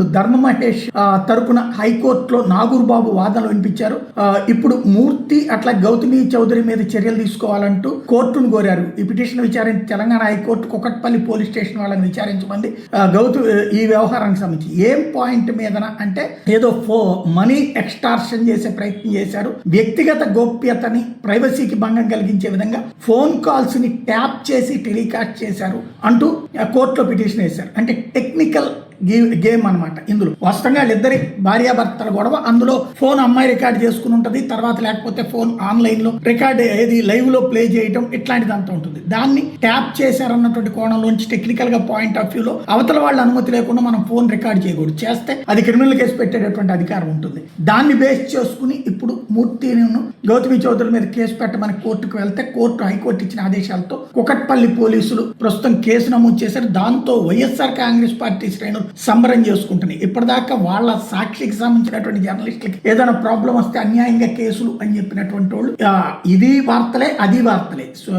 ఇప్పుడు ధర్మ మహేష్ తరపున హైకోర్టులో నాగూర్ బాబు వాదనలు వినిపించారు. ఇప్పుడు మూర్తి అట్లా గౌతమి చౌదరి మీద చర్యలు తీసుకోవాలంటూ కోర్టును కోరారు. ఈ పిటిషన్ విచారించి Telangana high court Kukatpally police station వాళ్ళని విచారించమంది. గౌతమి ఈ వ్యవహారానికి సంబంధించి ఏం పాయింట్ మీదన అంటే ఏదో ఫో మనీ ఎక్స్టార్షన్ చేసే ప్రయత్నం చేశారు. వ్యక్తిగత గోప్యతని ప్రైవసీకి భంగం కలిగించే విధంగా ఫోన్ కాల్స్ని ట్యాప్ చేసి టెలికాస్ట్ చేశారు అంటూ కోర్టులో పిటిషన్ వేశారు. అంటే టెక్నికల్ గేమ్ అన్నమాట. ఇందులో వాస్తవంగా వాళ్ళిద్దరి భార్యాభర్తల గొడవ అందులో ఫోన్ అమ్మాయి రికార్డ్ చేసుకుని ఉంటుంది తర్వాత లేకపోతే ఫోన్ ఆన్లైన్లో రికార్డ్ ఏది లైవ్లో ప్లే చేయటం ఇట్లాంటిది అంతా ఉంటుంది. దాన్ని ట్యాప్ చేశారన్నటువంటి కోణంలోంచి టెక్నికల్గా పాయింట్ ఆఫ్ వ్యూ లో అవతల వాళ్ళ అనుమతి లేకుండా మనం ఫోన్ రికార్డ్ చేయకూడదు. చేస్తే అది క్రిమినల్ కేసు పెట్టేటటువంటి అధికారం ఉంటుంది. దాన్ని బేస్ చేసుకుని ఇప్పుడు మూర్తిని గౌతమి చౌదరి మీద కేసు పెట్టమని కోర్టుకు వెళ్తే కోర్టు హైకోర్టు ఇచ్చిన ఆదేశాలతో కుకట్పల్లి పోలీసులు ప్రస్తుతం కేసు నమోదు చేశారు. దాంతో వైఎస్ఆర్ కాంగ్రెస్ పార్టీ శ్రేణులు సంబరం చేసుకుంటున్నాయి. ఇప్పటిదాకా వాళ్ళ సాక్షికి సంబంధించినటువంటి జర్నలిస్టులకి ఏదైనా ప్రాబ్లం వస్తే అన్యాయంగా కేసులు అని చెప్పినటువంటి వాళ్ళు ఇది వార్తలే అది వార్తలే. సో